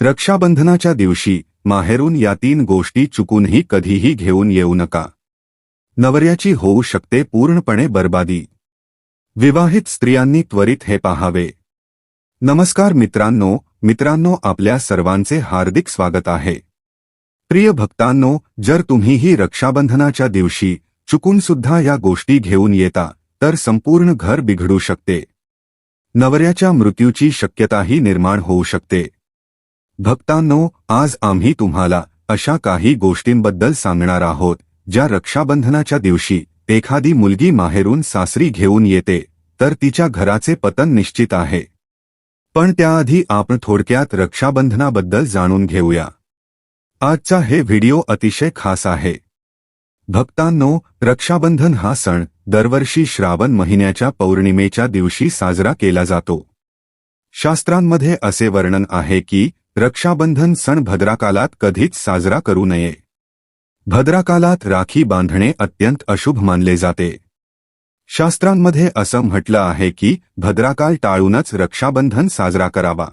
रक्षाबंधनाच्या दिवशी माहेरून या तीन गोष्टी चुकूनही कधीही घेऊन येऊ नका. नवऱ्याची होऊ शकते पूर्णपणे बर्बादी. विवाहित स्त्रियांनी त्वरित हे पाहावे. नमस्कार मित्रांनो मित्रांनो आपल्या सर्वांचे हार्दिक स्वागत आहे. प्रिय भक्तांनो जर तुम्हीही रक्षाबंधनाच्या दिवशी चुकून सुद्धा या गोष्टी घेऊन येता तर संपूर्ण घर बिघडू शकते. नवऱ्याच्या मृत्यूची शक्यताही निर्माण होऊ शकते. भक्तांनो आज आम्ही तुम्हाला अशा काही गोष्टींबद्दल सांगणार आहोत ज्या रक्षाबंधनाच्या दिवशी एखादी मुलगी माहेरून सासरी घेऊन येते तर तिच्या घराचे पतन निश्चित आहे. पण त्याआधी आपण थोडक्यात रक्षाबंधनाबद्दल जाणून घेऊया. आजचा हे व्हिडिओ अतिशय खास आहे. भक्तांनो रक्षाबंधन हा सण दरवर्षी श्रावण महिन्याच्या पौर्णिमेच्या दिवशी साजरा केला जातो. शास्त्रांमध्ये असे वर्णन आहे की रक्षाबंधन सण भद्राकालात कधीच साजरा करू नये. भद्राकालात राखी बांधणे अत्यंत अशुभ मानले जाते. शास्त्रांमध्ये असं म्हटलं आहे की भद्राकाल टाळूनच रक्षाबंधन साजरा करावा.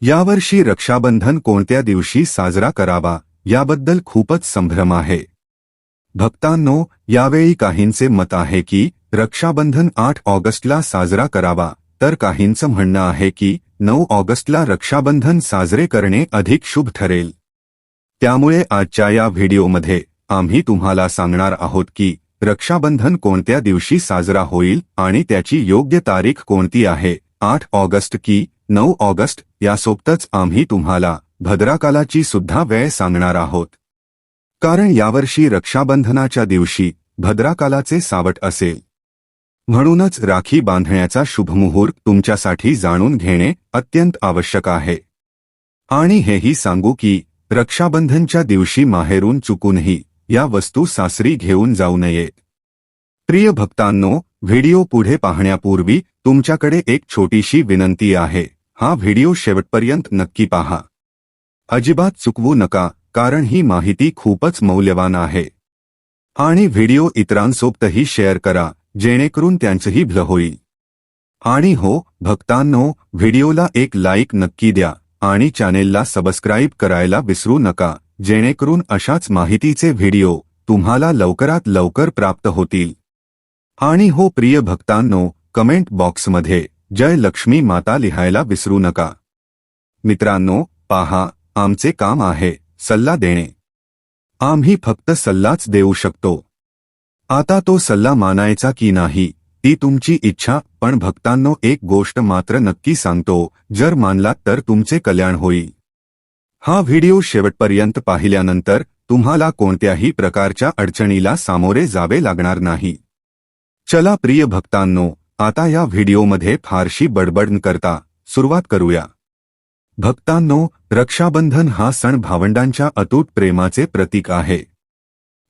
यावर्षी रक्षाबंधन कोणत्या दिवशी साजरा करावा याबद्दल खूपच संभ्रम आहे. भक्तांनो यावेळी काहींचे मत आहे की रक्षाबंधन आठ ऑगस्टला साजरा करावा तर काहींचं म्हणणं आहे की नऊ ऑगस्टला रक्षाबंधन साजरे करणे अधिक शुभ ठरेल. त्यामुळे आजच्या या व्हिडिओमध्ये आम्ही तुम्हाला सांगणार आहोत की रक्षाबंधन कोणत्या दिवशी साजरा होईल आणि त्याची योग्य तारीख कोणती आहे. आठ ऑगस्ट की नऊ ऑगस्ट यासोबतच आम्ही तुम्हाला भद्राकालाची सुद्धा वेळ सांगणार आहोत. कारण यावर्षी रक्षाबंधनाच्या दिवशी भद्राकालाचे सावट असेल. म्हणूनच राखी बांधण्याचा शुभमुहूर्त तुमच्यासाठी जाणून घेणे अत्यंत आवश्यक आहे. आणि हेही सांगू की रक्षाबंधनच्या दिवशी माहेरून चुकूनही या वस्तू सासरी घेऊन जाऊ नयेत प्रिय भक्तांनो व्हिडिओ पुढे पाहण्यापूर्वी तुमच्याकडे एक छोटीशी विनंती आहे. हा व्हिडिओ शेवटपर्यंत नक्की पहा. अजिबात चुकवू नका कारण ही माहिती खूपच मौल्यवान आहे. आणि व्हिडिओ इतरांसोबतही शेअर करा जेणेकरून त्यांचंही भलं होईल. आणि हो भक्तांनो व्हिडिओला एक लाईक नक्की द्या आणि चॅनेलला सबस्क्राईब करायला विसरू नका जेणेकरून अशाच माहितीचे व्हिडिओ तुम्हाला लवकरात लवकर प्राप्त होतील. आणि हो प्रिय भक्तांनो कमेंट बॉक्समध्ये जय लक्ष्मी माता लिहायला विसरू नका. मित्रांनो पाहा आमचे काम आहे सल्ला देणे. आम्ही फक्त सल्लाच देऊ शकतो. आता तो सल्ला मानायचा की नाही ती तुमची इच्छा पण भक्तांनो एक गोष्ट मात्र नक्की सांगतो जर मानलात तर तुमचे कल्याण होईल. हा व्हिडिओ शेवटपर्यंत पाहिल्यानंतर तुम्हाला कोणत्याही प्रकारच्या अडचणीला सामोरे जावे लागणार नाही. चला प्रिय भक्तांनो आता या व्हिडिओमध्ये फारशी बडबड न करता सुरुवात करूया. भक्तांनो रक्षाबंधन हा सण भावंडांच्या अतूट प्रेमाचे प्रतीक आहे.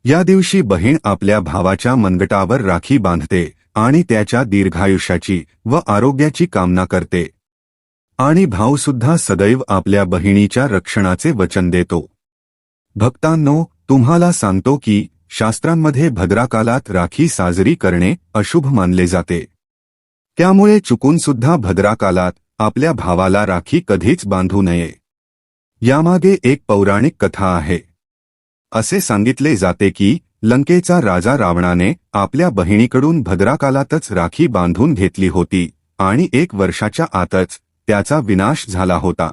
या दिवशी बहीण आपल्या भावाच्या मनगटावर राखी बांधते आणि त्याच्या दीर्घायुष्याची व आरोग्याची कामना करते. आणि भाऊसुद्धा सदैव आपल्या बहिणीच्या रक्षणाचे वचन देतो. भक्तांनो तुम्हाला सांगतो की शास्त्रांमध्ये भद्राकालात राखी साजरी करणे अशुभ मानले जाते. त्यामुळे चुकूनसुद्धा भद्राकालात आपल्या भावाला राखी कधीच बांधू नये. यामागे एक पौराणिक कथा आहे. असे सांगितले जाते की लंकेचा राजा रावणाने आपल्या बहिणीकडून भद्राकालातच राखी बांधून घेतली होती आणि एक वर्षाच्या आतच त्याचा विनाश झाला होता.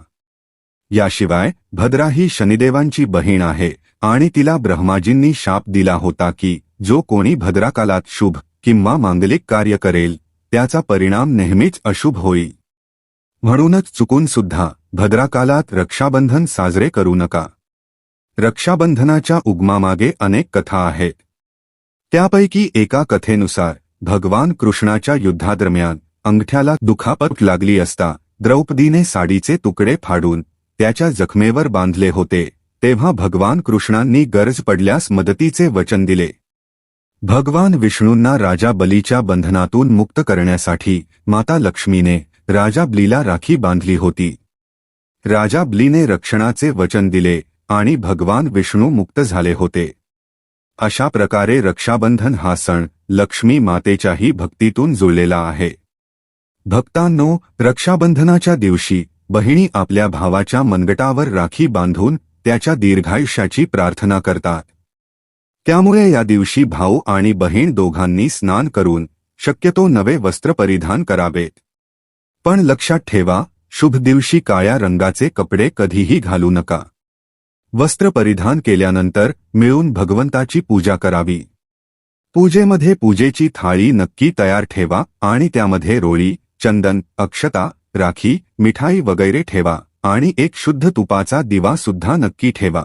याशिवाय भद्रा ही शनिदेवांची बहीण आहे आणि तिला ब्रह्माजींनी शाप दिला होता की जो कोणी भद्राकालात शुभ किंवा मांगलिक कार्य करेल त्याचा परिणाम नेहमीच अशुभ होईल. म्हणूनच चुकून सुद्धा भद्राकालात रक्षाबंधन साजरे करू नका. रक्षाबंधनाच्या उगमामागे अनेक कथा आहेत. त्यापैकी एका कथेनुसार भगवान कृष्णाच्या युद्धादरम्यान अंगठ्याला दुखापत लागली असता द्रौपदीने साडीचे तुकडे फाडून त्याच्या जखमेवर बांधले होते तेव्हा भगवान कृष्णांनी गरज पडल्यास मदतीचे वचन दिले. भगवान विष्णूंना राजा बलीच्या बंधनातून मुक्त करण्यासाठी माता लक्ष्मीने राजा ब्लीला राखी बांधली होती. राजा ब्लीने रक्षणाचे वचन दिले आणि भगवान विष्णू मुक्त झाले होते. अशा प्रकारे रक्षाबंधन हा सण लक्ष्मी मातेच्याही भक्तीतून जुळलेला आहे. भक्तांनो रक्षाबंधनाच्या दिवशी बहिणी आपल्या भावाच्या मनगटावर राखी बांधून त्याच्या दीर्घायुष्याची प्रार्थना करतात. त्यामुळे या दिवशी भाऊ आणि बहीण दोघांनी स्नान करून शक्यतो नवे वस्त्र परिधान करावेत. पण लक्षात ठेवा शुभ दिवशी काळ्या रंगाचे कपडे कधीही घालू नका. वस्त्र परिधान केल्यानंतर मिळून भगवंताची पूजा करावी. पूजेमध्ये पूजेची थाळी नक्की तयार ठेवा आणि त्यामध्ये रोळी चंदन अक्षता राखी मिठाई वगैरे ठेवा आणि एक शुद्ध तुपाचा दिवा सुद्धा नक्की ठेवा.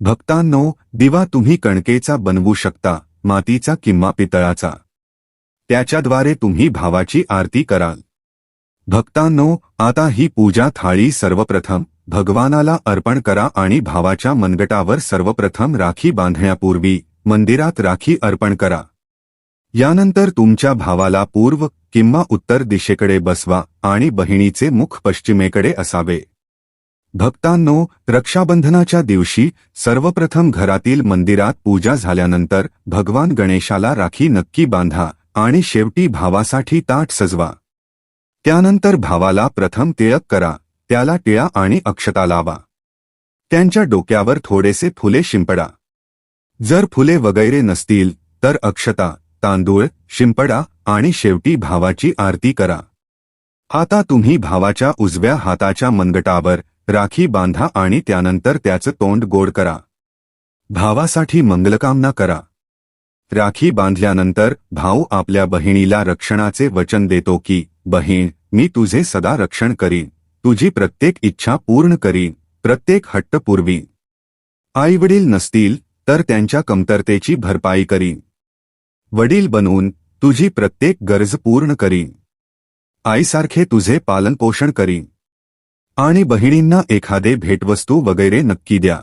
भक्तांनो दिवा तुम्ही कणकेचा बनवू शकता मातीचा किंवा पितळाचा. त्याच्याद्वारे तुम्ही भावाची आरती कराल. भक्तांनो आता ही पूजा थाळी सर्वप्रथम भगवानाला अर्पण करा आणि भावाच्या मनगटावर सर्वप्रथम राखी बांधण्यापूर्वी मंदिरात राखी अर्पण करा. यानंतर तुमच्या भावाला पूर्व किंवा उत्तर दिशेकडे बसवा आणि बहिणीचे मुख पश्चिमेकडे असावे. भक्तांनो रक्षाबंधनाच्या दिवशी सर्वप्रथम घरातील मंदिरात पूजा झाल्यानंतर भगवान गणेशाला राखी नक्की बांधा आणि शेवटी भावासाठी ताट सजवा. त्यानंतर भावाला प्रथम तिळक करा. त्याला टिळा आणि अक्षता लावा. त्यांच्या डोक्यावर थोडेसे फुले शिंपडा. जर फुले वगैरे नसतील तर अक्षता तांदूळ शिंपडा आणि शेवटी भावाची आरती करा. आता तुम्ही भावाच्या उजव्या हाताच्या मनगटावर राखी बांधा आणि त्यानंतर त्याचं तोंड गोड करा. भावासाठी मंगलकामना करा. राखी बांधल्यानंतर भाऊ आपल्या बहिणीला रक्षणाचे वचन देतो की बहीण मी तुझे सदा रक्षण करीन. तुझी प्रत्येक इच्छा पूर्ण करीन प्रत्येक हट्ट पुरवीन. आईवडील नसतील तर त्यांच्या कमतरतेची भरपाई करीन. वडील बनवून तुझी प्रत्येक गरज पूर्ण करीन. आईसारखे तुझे पालनपोषण करीन. आणि बहिणींना एखादे भेटवस्तू वगैरे नक्की द्या.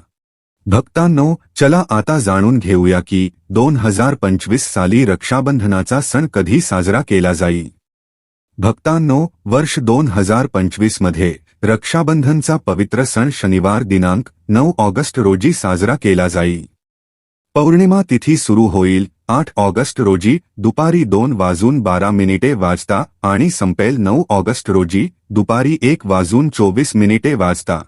भक्तांनो चला आता जाणून घेऊया की दोन हजार पंचवीस साली रक्षाबंधनाचा सण कधी साजरा केला जाईल. भक्तांनो वर्ष दोन हजार पंचवीसमध्ये रक्षाबंधनचा पवित्र सण शनिवार दिनांक नऊ ऑगस्ट रोजी साजरा केला जाईल पौर्णिमा तिथी सुरू होईल आठ ऑगस्ट रोजी दुपारी दोन वाजून बारा मिनिटे वाजता आणि संपेल नऊ ऑगस्ट रोजी दुपारी एक वाजून चोवीस मिनिटे वाजता.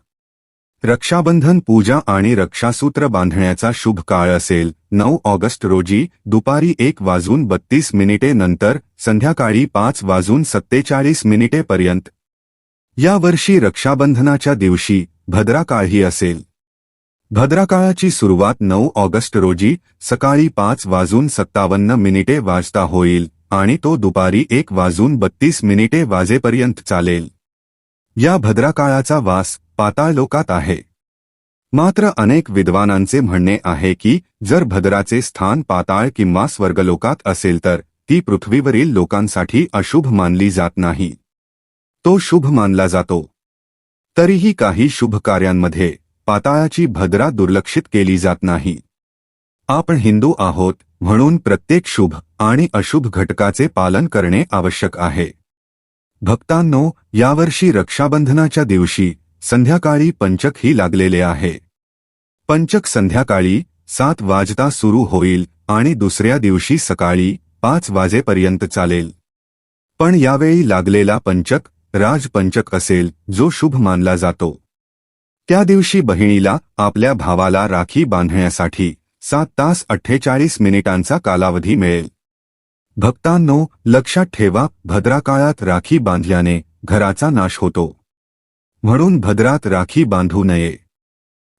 रक्षाबंधन पूजा आणि रक्षासूत्र बांधण्याचा शुभ काळ असेल नऊ ऑगस्ट रोजी दुपारी एक वाजून बत्तीस मिनिटे नंतर संध्याकाळी पाच वाजून सत्तेचाळीस मिनिटेपर्यंत यावर्षी रक्षाबंधनाच्या दिवशी भद्राकाळही असेल. भद्राकाळाची सुरुवात नऊ ऑगस्ट रोजी सकाळी पाच वाजून सत्तावन्न मिनिटे वाजता होईल आणि तो दुपारी एक वाजून बत्तीस मिनिटे वाजेपर्यंत चालेल. या भद्राकाळाचा वास पाताळलोकात आहे. मात्र अनेक विद्वानांचे म्हणणे आहे की जर भद्राचे स्थान पाताळ किंवा स्वर्गलोकात असेल तर ती पृथ्वीवरील लोकांसाठी अशुभ मानली जात नाही. तो शुभ मानला जातो. तरीही काही शुभ कार्यांमध्ये पाताळाची भद्रा दुर्लक्षित केली जात नाही. आपण हिंदू आहोत म्हणून प्रत्येक शुभ आणि अशुभ घटकाचे पालन करणे आवश्यक आहे. भक्तांनो यावर्षी रक्षाबंधनाच्या दिवशी संध्याकाळी पंचक ही लागलेले आहे. पंचक संध्याकाळी सात वाजता सुरू होईल आणि दुसऱ्या दिवशी सकाळी पाच वाजेपर्यंत चालेल. पण यावेळी लागलेला पंचक राजपंचक असेल जो शुभ मानला जातो. त्या दिवशी बहिणीला आपल्या भावाला राखी बांधण्यासाठी सात तास अठ्ठेचाळीस मिनिटांचा कालावधी मिळेल. भक्तांनो लक्षात ठेवा भद्राकाळात राखी बांधल्याने घराचा नाश होतो. म्हणून भद्रात राखी बांधू नये.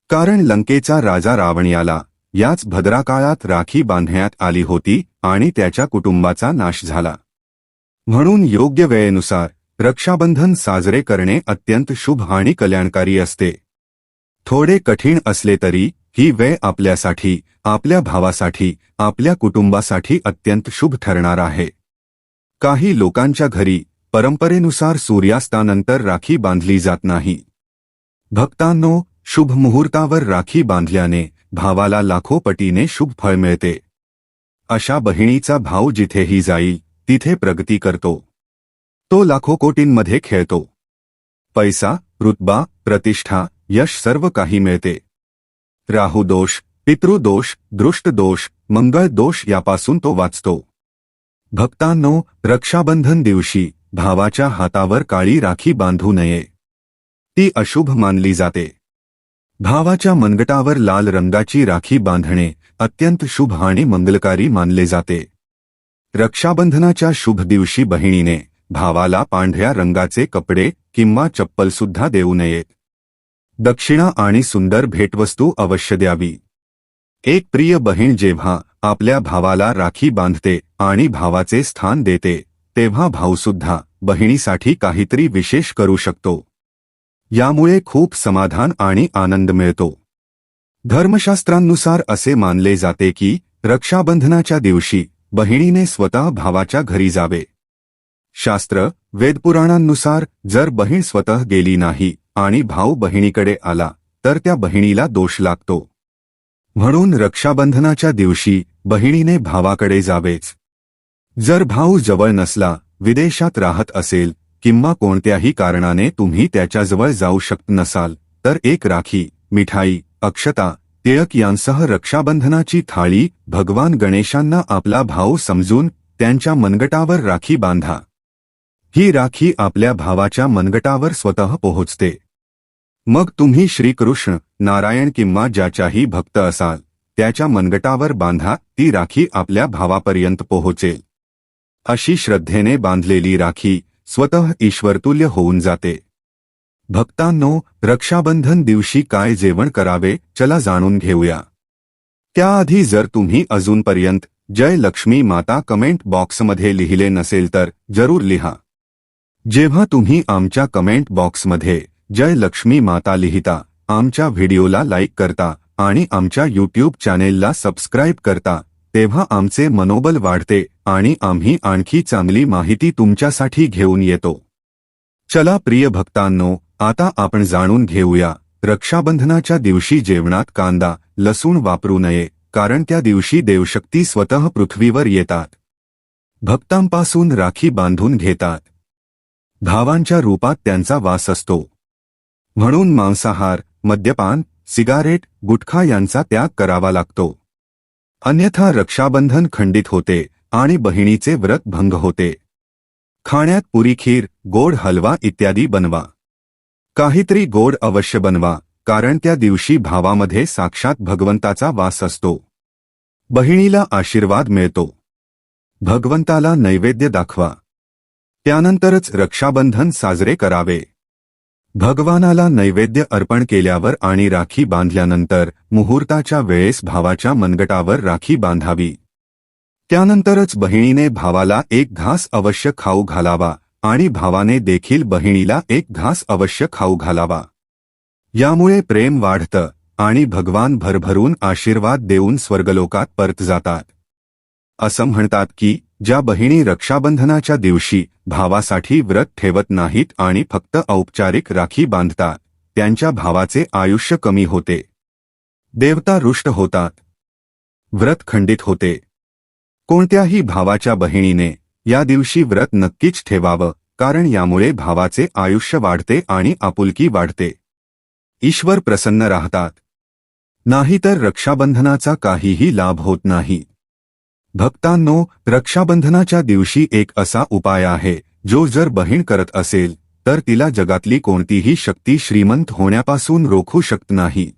कारण लंकेचा राजा रावण याला याच भद्राकाळात राखी बांधण्यात आली होती आणि त्याच्या कुटुंबाचा नाश झाला. म्हणून योग्य वेळेनुसार रक्षाबंधन साजरे करणे अत्यंत शुभ आणि कल्याणकारी असते. थोडे कठीण असले तरी ही वेळ आपल्यासाठी आपल्या भावासाठी आपल्या कुटुंबासाठी अत्यंत शुभ ठरणार आहे. काही लोकांच्या घरी परंपरेनुसार सूर्यास्तानंतर राखी बांधली जात नाही. भक्तांनो शुभ मुहूर्तावर राखी बांधल्याने भावाला लाखो पटीने शुभ फळ मिळते. अशा बहिणीचा भाव जिथेही जाईल तिथे प्रगती करतो. तो लाखो कोटींमध्ये खेळतो. पैसा रुतबा प्रतिष्ठा यश सर्व काही मिळते. राहुदोष पितृदोष दृष्टदोष मंगळ दोष यापासून तो वाचतो. भक्तांनो रक्षाबंधन दिवशी भावाच्या हातावर काळी राखी बांधू नये. ती अशुभ मानली जाते. भावाच्या मनगटावर लाल रंगाची राखी बांधणे अत्यंत शुभ आणि मंगलकारी मानले जाते. रक्षाबंधनाच्या शुभ दिवशी बहिणीने भावाला पांढऱ्या रंगाचे कपडे किंवा चप्पल सुद्धा देऊ नयेत दक्षिणा आणि सुंदर भेटवस्तू अवश्य द्यावी. एक प्रिय बहीण जेव्हा आपल्या भावाला राखी बांधते आणि भावाचे स्थान देते तेव्हा भाऊसुद्धा बहिणीसाठी काहीतरी विशेष करू शकतो. यामुळे खूप समाधान आणि आनंद मिळतो. धर्मशास्त्रांनुसार असे मानले जाते की रक्षाबंधनाच्या दिवशी बहिणीने स्वतः भावाच्या घरी जावे. शास्त्र वेदपुराणांनुसार जर बहीण स्वतः गेली नाही आणि भाऊ बहिणीकडे आला तर त्या बहिणीला दोष लागतो. म्हणून रक्षाबंधनाच्या दिवशी बहिणीने भावाकडे जावेच. जर भाऊ जवळ नसला विदेशात राहत असेल किंवा कोणत्याही कारणाने तुम्ही त्याच्याजवळ जाऊ शकत नसाल तर एक राखी मिठाई अक्षता टिळक यांसह रक्षाबंधनाची थाळी भगवान गणेशांना आपला भाऊ समजून त्यांच्या मनगटावर राखी बांधा. ही राखी आपल्या भावाच्या मनगटावर स्वतः पोहोचते. मग तुम्ही श्रीकृष्ण नारायण किंवा ज्याच्याही भक्त असाल त्याच्या मनगटावर बांधा ती राखी आपल्या भावापर्यंत पोहोचेल. अशी श्रद्धेने बांधलेली राखी स्वतः ईश्वरतुल्य होऊन जाते. भक्तांनो रक्षाबंधन दिवशी काय जेवण करावे चला जाणून घेऊया. त्याआधी जर तुम्ही अजूनपर्यंत जय लक्ष्मी माता कमेंट बॉक्समध्ये लिहिले नसेल तर जरूर लिहा. जेव्हा तुम्ही आमच्या कमेंट बॉक्समध्ये जय लक्ष्मी माता लिहिता आमच्या व्हिडिओला लाईक करता आणि आमच्या यूट्यूब चॅनेलला सबस्क्राईब करता तेव्हा आमचे मनोबल वाढते आणि आम्ही आणखी चांगली माहिती तुमच्यासाठी घेऊन येतो. चला प्रिय भक्तांनो आता आपण जाणून घेऊया रक्षाबंधनाच्या दिवशी जेवणात कांदा लसूण वापरू नये कारण त्या दिवशी देवशक्ती स्वतः पृथ्वीवर येतात. भक्तांपासून राखी बांधून घेतात. भावांच्या रूपात त्यांचा वास असतो. म्हणून मांसाहार मद्यपान सिगारेट गुटखा यांचा त्याग करावा लागतो. अन्यथा रक्षाबंधन खंडित होते आणि बहिणीचे व्रत भंग होते. खाण्यात पुरी खीर गोड हलवा इत्यादी बनवा. काहीतरी गोड अवश्य बनवा कारण त्या दिवशी भावामध्ये साक्षात भगवंताचा वास असतो. बहिणीला आशीर्वाद मिळतो. भगवंताला नैवेद्य दाखवा. त्यानंतरच रक्षाबंधन साजरे करावे. भगवानाला नैवेद्य अर्पण केल्यावर आणि राखी बांधल्यानंतर मुहूर्ताच्या वेळेस भावाच्या मनगटावर राखी बांधावी. त्यानंतरच बहिणीने भावाला एक घास अवश्य खाऊ घालावा आणि भावाने देखील बहिणीला एक घास अवश्य खाऊ घालावा. यामुळे प्रेम वाढतं आणि भगवान भरभरून आशीर्वाद देऊन स्वर्गलोकात परत जातात. असं म्हणतात की ज्या बहिणी रक्षाबंधनाच्या दिवशी भावासाठी व्रत ठेवत नाहीत आणि फक्त औपचारिक राखी बांधतात त्यांच्या भावाचे आयुष्य कमी होते. देवता रुष्ट होतात. व्रत खंडित होते. कोणत्याही भावाच्या बहिणीने या दिवशी व्रत नक्कीच ठेवावं कारण यामुळे भावाचे आयुष्य वाढते आणि आपुलकी वाढते. ईश्वर प्रसन्न राहतात. नाहीतर रक्षाबंधनाचा काहीही लाभ होत नाही. भक्तांनो रक्षाबंधनाच्या दिवशी एक असा उपाय आहे जो जर बहीण करत असेल तर तिला जगातली कोणतीही शक्ती श्रीमंत होण्यापासून रोखू शकत नाही.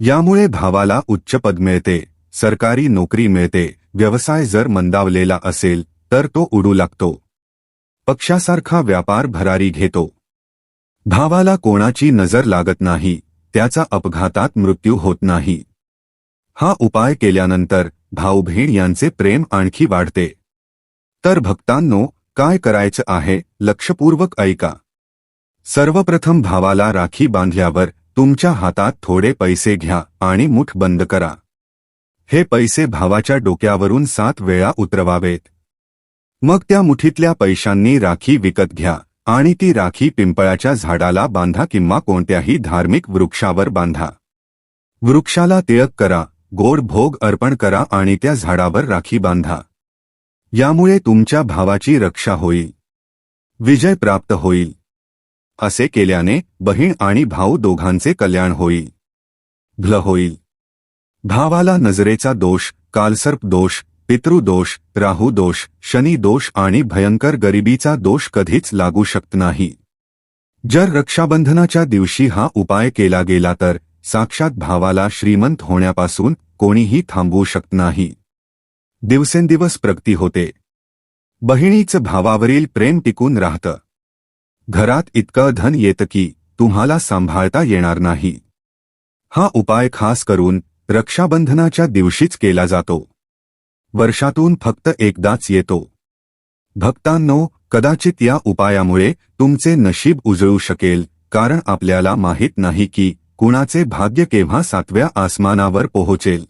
यामुळे भावाला उच्च पद मिळते सरकारी नोकरी मिळते व्यवसाय जर मंदावलेला असेल तर तो उडू लागतो. पक्षासारखा व्यापार भरारी घेतो. भावाला कोणाची नजर लागत नाही त्याचा अपघातात मृत्यू होत नाही. हा उपाय केल्यानंतर भाऊ बहीण यांचे प्रेम आणखी वाढते. तर भक्तांनो काय करायचं आहे लक्षपूर्वक ऐका. सर्वप्रथम भावाला राखी बांधल्यावर तुमच्या हातात थोडे पैसे घ्या आणि मुठ बंद करा. हे पैसे भावाच्या डोक्यावरून सात वेळा उतरवावेत. मग त्या मुठीतल्या पैशांनी राखी विकत घ्या आणि ती राखी पिंपळाच्या झाडाला बांधा किंवा कोणत्याही धार्मिक वृक्षावर बांधा. वृक्षाला तिळक करा गोड भोग अर्पण करा आणि त्या झाडावर राखी बांधा. यामुळे तुमच्या भावाची रक्षा होईल. विजय प्राप्त होईल. असे केल्याने बहीण आणि भाऊ दोघांचे कल्याण होईल. भ्ल होईल. भावाला नजरेचा दोष कालसर्प दोष पितृदोष राहू दोष शनि दोष आणि भयंकर गरिबीचा दोष कधीच लागू शकत नाही. जर रक्षाबंधनाच्या दिवशी हा उपाय केला गेला तर साक्षात भावाला श्रीमंत होण्यापासून कोणीही थांबवू शकत नाही. दिवसेंदिवस प्रगती होते. बहिणीचं भावावरील प्रेम टिकून राहतं. घरात इतकं धन येतं की तुम्हाला सांभाळता येणार नाही. हा उपाय खास करून रक्षाबंधनाच्या दिवशीच केला जातो. वर्षातून फक्त एकदाच येतो. भक्तांनो कदाचित या उपायामुळे तुमचे नशीब उजळू शकेल कारण आपल्याला माहीत नाही की कुणाचे भाग्य केव्हा सातव्या आसमानावर पोहोचेल?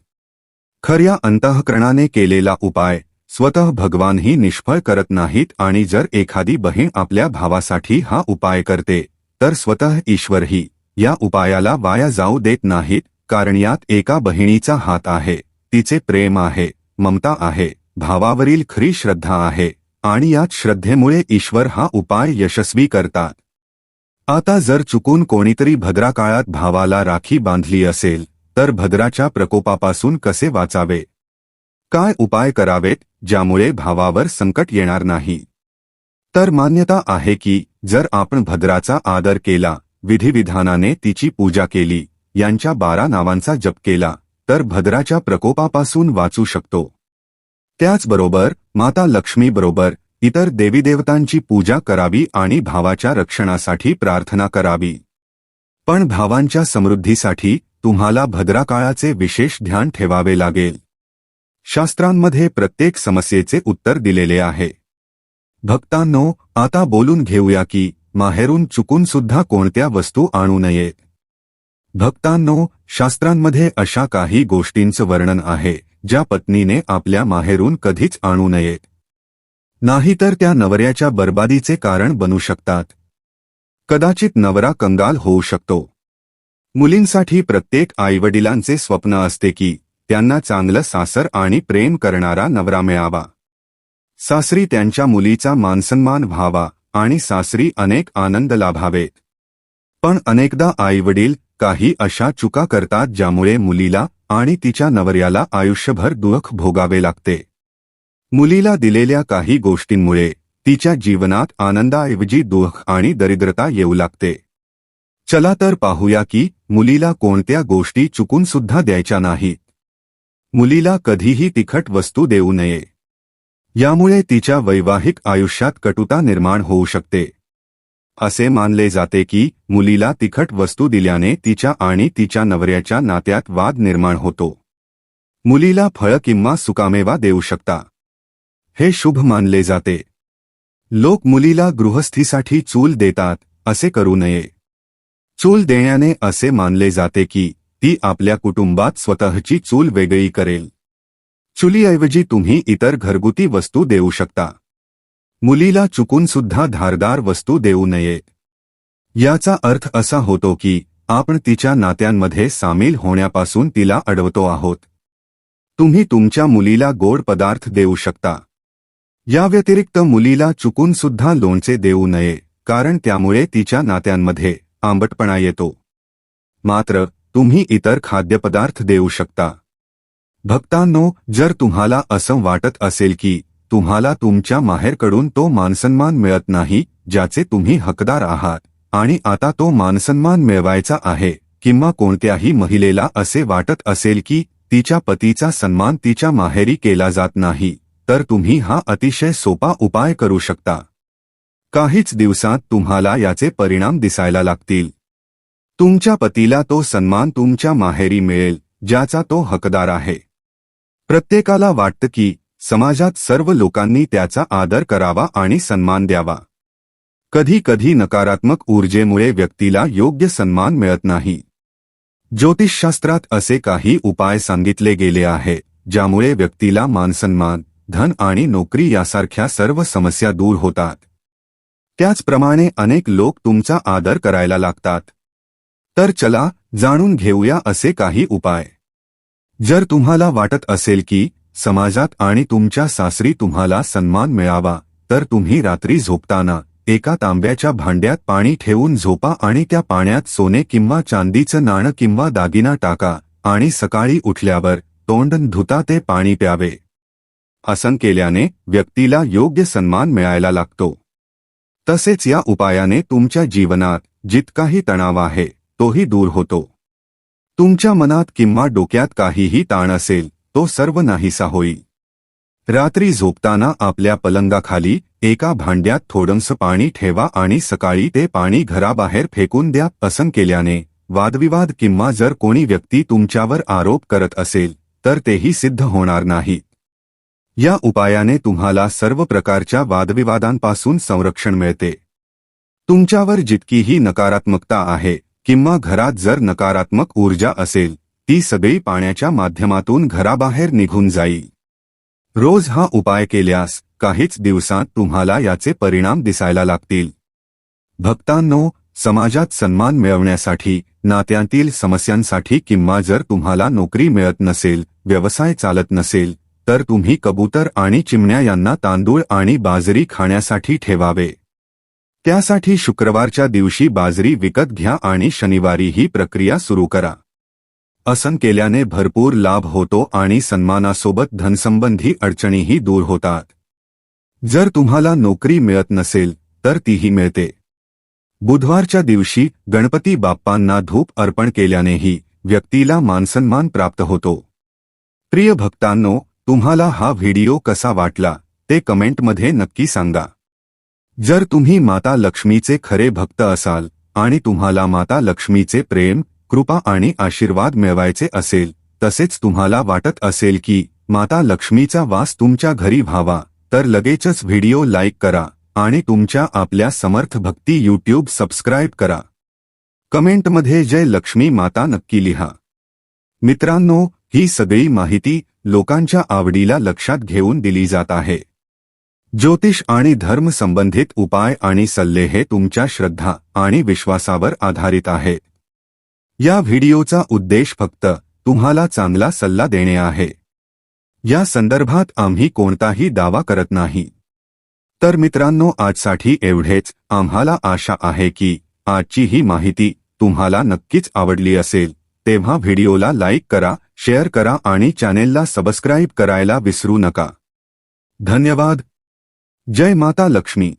खऱ्या अंतःकरणाने केलेला उपाय स्वतः भगवानही निष्फळ करत नाहीत आणि जर एखादी बहीण आपल्या भावासाठी हा उपाय करते तर स्वतः ईश्वरही या उपायाला वाया जाऊ देत नाहीत कारण यात एका बहिणीचा हात आहे तिचे प्रेम आहे ममता आहे भावावरील खरी श्रद्धा आहे आणि यात श्रद्धेमुळे ईश्वर हा उपाय यशस्वी करतात. आता जर चुकून कोणीतरी भद्रा काळात भावाला राखी बांधली असेल तर भद्राच्या प्रकोपापासून कसे वाचावे? काय उपाय करावेत ज्यामुळे भावावर संकट येणार नाही? तर मान्यता आहे की जर आपण भद्राचा आदर केला विधिविधानाने तिची पूजा केली यांच्या बारा नावांचा जप केला तर भद्राच्या प्रकोपापासून वाचू शकतो. त्याचबरोबर माता लक्ष्मीबरोबर इतर देवीदेवतांची पूजा करावी आणि भावाच्या रक्षणासाठी प्रार्थना करावी. पण भावांच्या समृद्धीसाठी तुम्हाला भद्राकाळाचे विशेष ध्यान ठेवावे लागेल. शास्त्रांमध्ये प्रत्येक समस्येचे उत्तर दिलेले आहे. भक्तांनो आता बोलून घेऊया की माहेरून चुकून सुद्धा कोणत्या वस्तू आणू नयेत भक्तांनो शास्त्रांमध्ये अशा काही गोष्टींचं वर्णन आहे ज्या पत्नीने आपल्या माहेरून कधीच आणू नयेत नाहीतर त्या नवऱ्याच्या बर्बादीचे कारण बनू शकतात. कदाचित नवरा कंगाल होऊ शकतो. मुलींसाठी प्रत्येक आईवडिलांचे स्वप्न असते की त्यांना चांगलं सासर आणि प्रेम करणारा नवरा मिळावा. सासरी त्यांच्या मुलीचा मानसन्मान व्हावा आणि सासरी अनेक आनंद लाभावेत. पण अनेकदा आईवडील काही अशा चुका करतात ज्यामुळे मुलीला आणि तिच्या नवऱ्याला आयुष्यभर दुःख भोगावे लागते. मुलीला दिलेल्या काही गोष्टींमुळे तिच्या जीवनात आनंदाऐवजी दुःख आणि दरिद्रता येऊ लागते. चला तर पाहूया की मुलीला कोणत्या गोष्टी चुकून सुद्धा द्यायच्या नाहीत. मुलीला कधीही तिखट वस्तू देऊ नये. यामुळे तिच्या वैवाहिक आयुष्यात कटुता निर्माण होऊ शकते. असे मानले जाते की मुलीला तिखट वस्तू दिल्याने तिच्या आणि तिच्या नवऱ्याच्या नात्यात वाद निर्माण होतो. मुलीला फळ किंवा सुकामेवा देऊ शकता. हे शुभ मानले जाते. लोक मुलीला गृहस्थीसाठी चूल देतात असे करू नये. चूल देण्याने असे मानले जाते की ती आपल्या कुटुंबात स्वतःची चूल वेगळी करेल. चुलीऐवजी तुम्ही इतर घरगुती वस्तू देऊ शकता. मुलीला चुकून सुद्धा धारदार वस्तू देऊ नये. याचा अर्थ असा होतो की आपण तिच्या नात्यांमध्ये सामील होण्यापासून तिला अडवतो आहोत. तुम्ही तुमच्या मुलीला गोड पदार्थ देऊ शकता. या व्यतिरिक्त मुलीला चुकून सुद्धा लोणचे देऊ नये कारण त्यामुळे तिच्या नात्यांमध्ये आंबटपणा येतो. मात्र तुम्ही इतर खाद्यपदार्थ देऊ शकता. भक्तांनो जर तुम्हाला असं वाटत असेल की तुम्हाला तुमच्या माहेरकडून तो मानसन्मान मिळत नाही ज्याचे तुम्ही हकदार आहात आणि आता तो मानसन्मान मिळवायचा आहे किंवा कोणत्याही महिलेला असे वाटत असेल की तिच्या पतीचा सन्मान तिच्या माहेरी केला जात नाही तर तुम्ही हा अतिशय सोपा उपाय करू शकता. काहीच दिवसात तुम्हाला याचे परिणाम दिसायला लागतील. तुमच्या पतीला तो सन्मान तुमच्या माहेरी मिळेल ज्याचा तो हकदार आहे. प्रत्येकाला वाटतं की समाजात सर्व लोकांनी त्याचा आदर करावा आणि सन्मान द्यावा. कधी कधी नकारात्मक ऊर्जेमुळे व्यक्तीला योग्य सन्मान मिळत नाही. ज्योतिषशास्त्रात असे काही उपाय सांगितले गेले आहे ज्यामुळे व्यक्तीला मानसन्मान धन आणि नोकरी यासारख्या सर्व समस्या दूर होतात. त्याचप्रमाणे अनेक लोक तुमचा आदर करायला लागतात. तर चला जाणून घेऊया असे काही उपाय. जर तुम्हाला वाटत असेल की समाजात आणि तुमच्या सासरी तुम्हाला सन्मान मिळावा तर तुम्ही रात्री झोपताना एका तांब्याच्या भांड्यात पाणी ठेवून झोपा आणि त्या पाण्यात सोने किंवा चांदीचं नाणं किंवा दागिना टाका आणि सकाळी उठल्यावर तोंड धुता ते पाणी प्यावे. असं केल्याने व्यक्तीला योग्य सन्मान मिळायला लागतो. तसेच या उपायाने तुमच्या जीवनात जितकाही तणाव आहे तोही दूर होतो. तुमच्या मनात किंवा डोक्यात काहीही ताण असेल तो सर्व नाहीसा होईल. रात्री झोपताना आपल्या पलंगाखाली एका भांड्यात थोडंसं पाणी ठेवा आणि सकाळी ते पाणी घराबाहेर फेकून द्या. असं केल्याने वादविवाद किंवा जर कोणी व्यक्ती तुमच्यावर आरोप करत असेल तर तेही सिद्ध होणार नाही. या उपायाने तुम्हाला सर्व प्रकारच्या वादविवादांपासून संरक्षण मिळते. तुमच्यावर जितकीही नकारात्मकता आहे किंवा घरात जर नकारात्मक ऊर्जा असेल ती सगळी पाण्याच्या माध्यमातून घराबाहेर निघून जाईल. रोज हा उपाय केल्यास काहीच दिवसांत तुम्हाला याचे परिणाम दिसायला लागतील. भक्तांनो समाजात सन्मान मिळवण्यासाठी नात्यांतील समस्यांसाठी किंवा जर तुम्हाला नोकरी मिळत नसेल व्यवसाय चालत नसेल तर तुम्ही कबूतर आणि चिमण्या यांना तांदूळ आणि बाजरी खाण्यासाठी ठेवावे. त्यासाठी शुक्रवारच्या दिवशी बाजरी विकत घ्या आणि शनिवारी ही प्रक्रिया सुरू करा. असन केल्याने भरपूर लाभ होतो आणि सन्मानासोबत धनसंबंधी अडचणीही दूर होतात. जर तुम्हाला नोकरी मिळत नसेल तर तीही मिळते. बुधवारच्या दिवशी गणपती बाप्पांना धूप अर्पण केल्यानेही व्यक्तीला मानसन्मान प्राप्त होतो. प्रिय भक्तांनो तुम्हाला हा व्हिडिओ कसा वाटला ते कमेंटमध्ये नक्की सांगा. जर तुम्ही माता लक्ष्मीचे खरे भक्त असाल आणि तुम्हाला माता लक्ष्मीचे प्रेम कृपा आणि आशीर्वाद मिळवायचे असेल तसेच तुम्हाला वाटत असेल की माता लक्ष्मीचा वास तुमच्या घरी व्हावा तर लगेचच व्हिडिओ लाईक करा आणि तुमच्या आपल्या समर्थ भक्ती यूट्यूब सबस्क्राईब करा. कमेंटमध्ये जय लक्ष्मी माता नक्की लिहा. मित्रांनो ही सगळी माहिती लोकांच्या आवडीला लक्षात घेऊन दिली जात आहे. ज्योतिष आणि धर्म संबंधित उपाय आणि सल्ले हे तुमच्या श्रद्धा आणि विश्वासावर आधारित आहे. या व्हिडिओचा उद्देश फक्त तुम्हाला चांगला सल्ला देणे आहे. या संदर्भात आम्ही कोणताही दावा करत नाही. तर मित्रांनो आजसाठी एवढेच. आम्हाला आशा आहे की आजची ही माहिती तुम्हाला नक्कीच आवडली असेल. तेव्हा व्हिडिओला लाईक करा शेअर करा आणि चॅनेलला सबस्क्राईब करायला विसरू नका. धन्यवाद. जय माता लक्ष्मी.